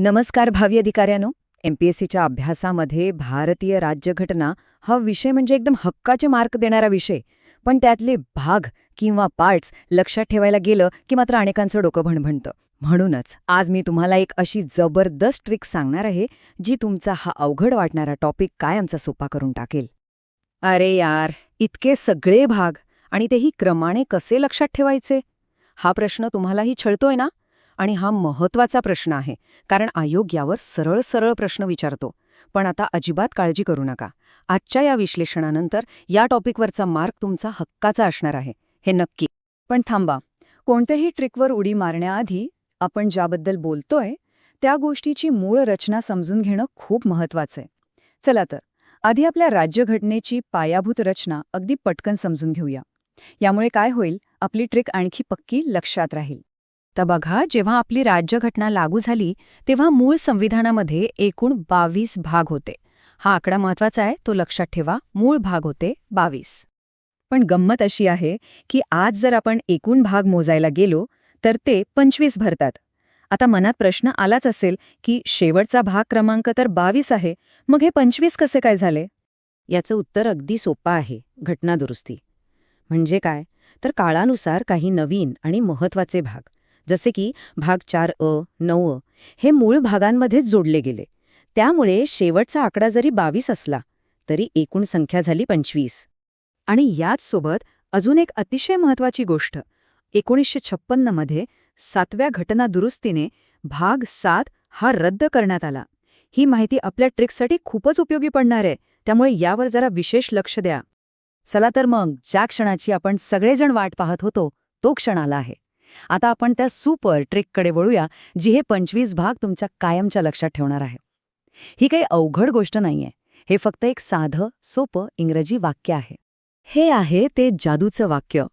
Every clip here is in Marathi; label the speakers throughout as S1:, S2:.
S1: नमस्कार भावी अधिकाऱ्यानो. एमपीएससीच्या अभ्यासामध्ये भारतीय राज्यघटना हा विषय म्हणजे एकदम हक्काचे मार्क देणारा विषय. पण त्यातले भाग किंवा पार्ट्स लक्षात ठेवायला गेलं की मात्र अनेकांचं डोकं भणभणतं. म्हणूनच आज मी तुम्हाला एक अशी जबरदस्त ट्रिक सांगणार आहे जी तुमचा हा अवघड वाटणारा टॉपिक कायमचा सोपा करून टाकेल. अरे यार इतके सगळे भाग आणि तेही क्रमाने कसे लक्षात ठेवायचे? हा प्रश्न तुम्हालाही छळतोय ना? आणि हा महत्त्वाचा प्रश्न आहे कारण आयोग यावर सरळ सरळ प्रश्न विचारतो. पण आता अजिबात काळजी करू नका. आजच्या या विश्लेषणानंतर या टॉपिकवरचा मार्क तुमचा हक्काचा असणार आहे हे नक्की. पण थांबा कोणत्याही ट्रिकवर उडी मारण्याआधी आपण ज्याबद्दल बोलतोय त्या गोष्टीची मूळ रचना समजून घेणं खूप महत्वाचं आहे. चला तर आधी आपल्या राज्यघटनेची पायाभूत रचना अगदी पटकन समजून घेऊया. यामुळे काय होईल आपली ट्रिक आणखी पक्की लक्षात राहील. तर बघा जेव्हा आपली राज्यघटना लागू झाली तेव्हा मूळ संविधानामध्ये एकूण बावीस भाग होते. हा आकडा महत्त्वाचा आहे तो लक्षात ठेवा. मूळ भाग होते बावीस. पण गंमत अशी आहे की आज जर आपण एकूण भाग मोजायला गेलो तर ते पंचवीस भरतात. आता मनात प्रश्न आलाच असेल की शेवटचा भाग क्रमांक तर बावीस आहे मग हे पंचवीस कसे काय झाले? याचं उत्तर अगदी सोपं आहे घटनादुरुस्ती. म्हणजे काय? तर काळानुसार काही नवीन आणि महत्त्वाचे भाग. जसे की भाग चार अ नऊ अ हे मूळ भागांमध्येच जोडले गेले. त्यामुळे शेवटचा आकडा जरी बावीस असला तरी एकूण संख्या झाली पंचवीस. आणि याच सोबत अजून एक अतिशय महत्वाची गोष्ट. एकोणीसशे छप्पन्नमध्ये सातव्या घटना दुरुस्तीने भाग सात हा रद्द करण्यात आला. ही माहिती आपल्या ट्रिकसाठी खूपच उपयोगी पडणार आहे त्यामुळे यावर जरा विशेष लक्ष द्या. चला तर मग ज्या क्षणाची आपण सगळेजण वाट पाहत होतो तो क्षण आला आहे. आता आपण त्या सुपर ट्रिककडे वळूया जी हे पंचवीस भाग तुमच्या कायमच्या लक्षात ठेवणार आहे. ही काही अवघड गोष्ट नाहीये. हे फक्त एक साधं सोपं इंग्रजी वाक्य आहे. हे आहे ते जादूचं वाक्य.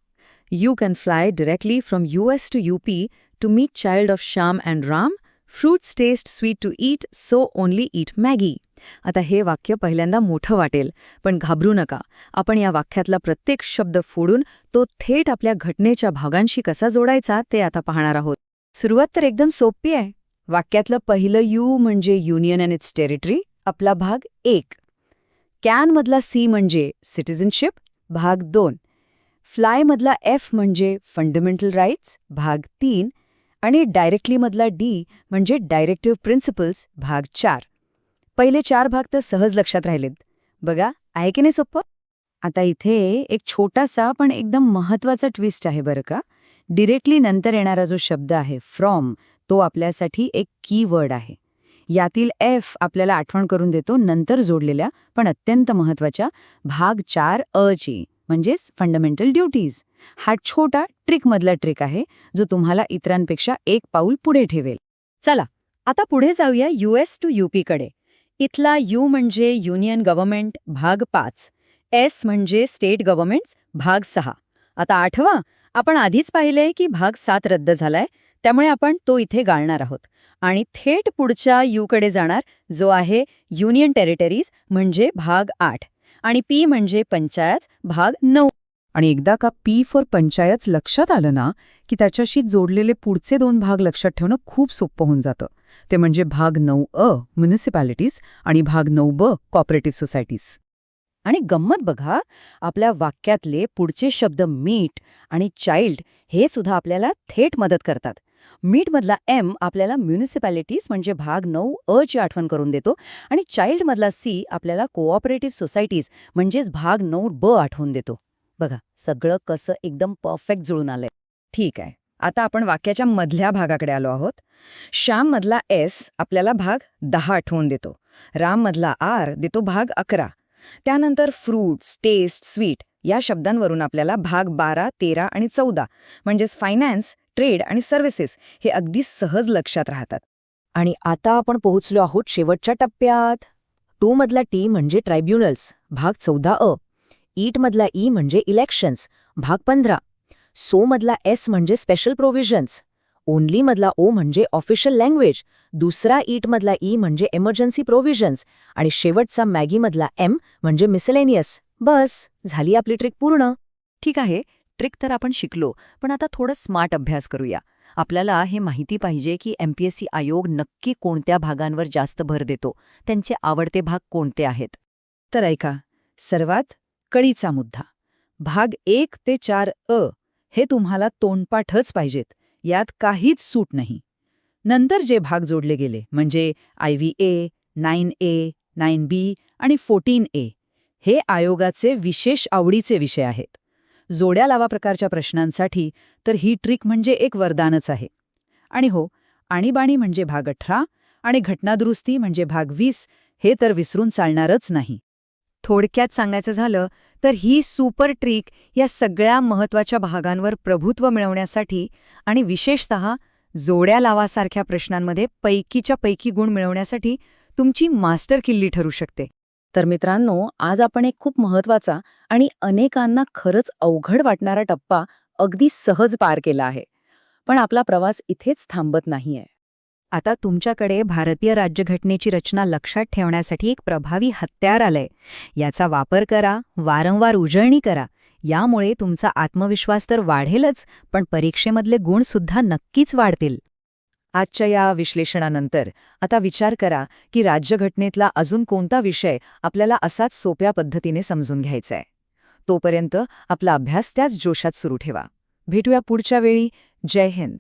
S1: You can fly directly from U S to U P to meet child of Shyam and Ram fruits taste sweet to eat so only eat Maggi आता हे वाक्य पहिल्यांदा मोठं वाटेल पण घाबरू नका. आपण या वाक्यातला प्रत्येक शब्द फोडून तो थेट आपल्या घटनेच्या भागांशी कसा जोडायचा ते आता पाहणार आहोत. सुरुवात तर एकदम सोपी आहे. वाक्यातलं पहिलं यू म्हणजे युनियन अँड इट्स टेरिटरी आपला भाग एक. कॅनमधला सी म्हणजे सिटिझनशिप भाग दोन. फ्लायमधला एफ म्हणजे फंडमेंटल राईट्स भाग तीन. आणि डायरेक्टलीमधला डी म्हणजे डायरेक्टिव्ह प्रिन्सिपल्स भाग चार. पहिले चार भाग तर सहज लक्षात राहिलेत. बघा आहे की नाही सोप्पं? आता इथे एक छोटासा पण एकदम महत्त्वाचा ट्विस्ट आहे बरं का. डिरेक्टली नंतर येणारा जो शब्द आहे फ्रॉम तो आपल्यासाठी एक की वर्ड आहे. यातील एफ आपल्याला आठवण करून देतो नंतर जोडलेल्या पण अत्यंत महत्त्वाच्या भाग चार अ ची म्हणजेच फंडामेंटल ड्युटीज हा छोटा ट्रिकमधला ट्रिक आहे जो तुम्हाला इतरांपेक्षा एक पाऊल पुढे ठेवेल. चला आता पुढे जाऊया यूएस टू यूपीकडे इथला यू म्हणजे युनियन गव्हर्नमेंट भाग पाच एस म्हणजे स्टेट गव्हर्नमेंट्स भाग सहा. आता आठवा आपण आधीच पाहिलंय की भाग सात रद्द झालाय त्यामुळे आपण तो इथे गाळणार आहोत. आणि थेट पुढच्या यूकडे जाणार जो आहे युनियन टेरिटरीज म्हणजे भाग आठ. आणि पी म्हणजे पंचायत भाग नऊ.
S2: आणि एकदा का पी फॉर पंचायत लक्षात आलं ना की त्याच्याशी जोडलेले पुढचे दोन भाग लक्षात ठेवणं खूप सोपं होऊन जातं. ते म्हणजे भाग नऊ अ म्युनिसिपॅलिटीज आणि भाग नऊ ब कॉपरेटिव्ह सोसायटीज
S1: आणि गंमत बघा आपल्या वाक्यातले पुढचे शब्द मीट आणि चाइल्ड हे सुद्धा आपल्याला थेट मदत करतात. मीटमधला एम आपल्याला म्युनिसिपॅलिटीज म्हणजे भाग नऊ अ ची आठवण करून देतो आणि चाइल्डमधला सी आपल्याला कोऑपरेटिव्ह सोसायटीज म्हणजेच भाग नऊ ब आठवून देतो. बघा सगळं कसं एकदम परफेक्ट जुळून आलंय. ठीक आहे. आता आपण वाक्याच्या मधल्या भागाकडे आलो आहोत. श्याममधला एस आपल्याला भाग दहा आठवून देतो. राममधला आर देतो भाग अकरा. त्यानंतर फ्रूट्स टेस्ट स्वीट या शब्दांवरून आपल्याला भाग बारा तेरा आणि चौदा म्हणजेच फायनान्स ट्रेड आणि सर्व्हिसेस हे अगदी सहज लक्षात राहतात. आणि आता आपण पोहोचलो आहोत शेवटच्या टप्प्यात. टू मधला टी म्हणजे ट्रायब्युनल्स भाग चौदा अ. ईट मधला ई म्हणजे इलेक्शन्स भाग पंधरा. सो मधला एस म्हणजे स्पेशल प्रोव्हिजन्स ओनली मधला ओ म्हणजे ऑफिशियल लँग्वेज दुसरा ईट मधला ई म्हणजे एमर्जन्सी प्रोव्हिजन्स आणि शेवटचा मॅगी मधला एम म्हणजे मिसलेनियस बस झाली आपली ट्रिक पूर्ण. ठीक आहे ट्रिक तर आपण शिकलो पण आता थोडं स्मार्ट अभ्यास करूया. आपल्याला हे माहिती पाहिजे की एमपीएससी आयोग नक्की कोणत्या भागांवर जास्त भर देतो. त्यांचे आवडते भाग कोणते आहेत?
S2: तर ऐका सर्वात कळीचा मुद्दा. भाग एक ते चार अ हे तुम्हाला तोंडपाठच पाहिजेत. यात काहीच सूट नाही. नंतर जे भाग जोडले गेले म्हणजे I V A nine A nine B आणि फोर्टीन ए हे आयोगाचे विशेष आवडीचे विषय आहेत. जोड्या लावा प्रकारच्या प्रश्नांसाठी तर ही ट्रिक म्हणजे एक वरदानच आहे. आणि हो आणीबाणी म्हणजे भाग अठरा आणि घटनादुरुस्ती म्हणजे भाग वीस हे तर विसरून चालणारच नाही.
S1: थोडक्यात सांगायचं झालं तर ही सुपर ट्रिक या सगळ्या महत्त्वाच्या भागांवर प्रभुत्व मिळवण्यासाठी आणि विशेषतः जोड्या लावासारख्या प्रश्नांमध्ये पैकीच्या पैकी गुण मिळवण्यासाठी तुमची मास्टर किल्ली ठरू शकते.
S2: तर मित्रांनो आज आपण एक खूप महत्त्वाचा आणि अनेकांना खरंच अवघड वाटणारा टप्पा अगदी सहज पार केला आहे. पण आपला प्रवास इथेच थांबत नाहीये.
S1: आता तुमच्याकडे भारतीय राज्यघटनेची रचना लक्षात ठेवण्यासाठी एक प्रभावी हत्यार आलंय. याचा वापर करा वारंवार उजळणी करा. यामुळे तुमचा आत्मविश्वास तर वाढेलच पण परीक्षेमधले गुणसुद्धा नक्कीच वाढतील. आजच्या या विश्लेषणानंतर आता विचार करा की राज्यघटनेतला अजून कोणता विषय आपल्याला असाच सोप्या पद्धतीने समजून घ्यायचा आहे तोपर्यंत आपला अभ्यास त्याच जोशात सुरू ठेवा. भेटूया पुढच्या वेळी. जय हिंद.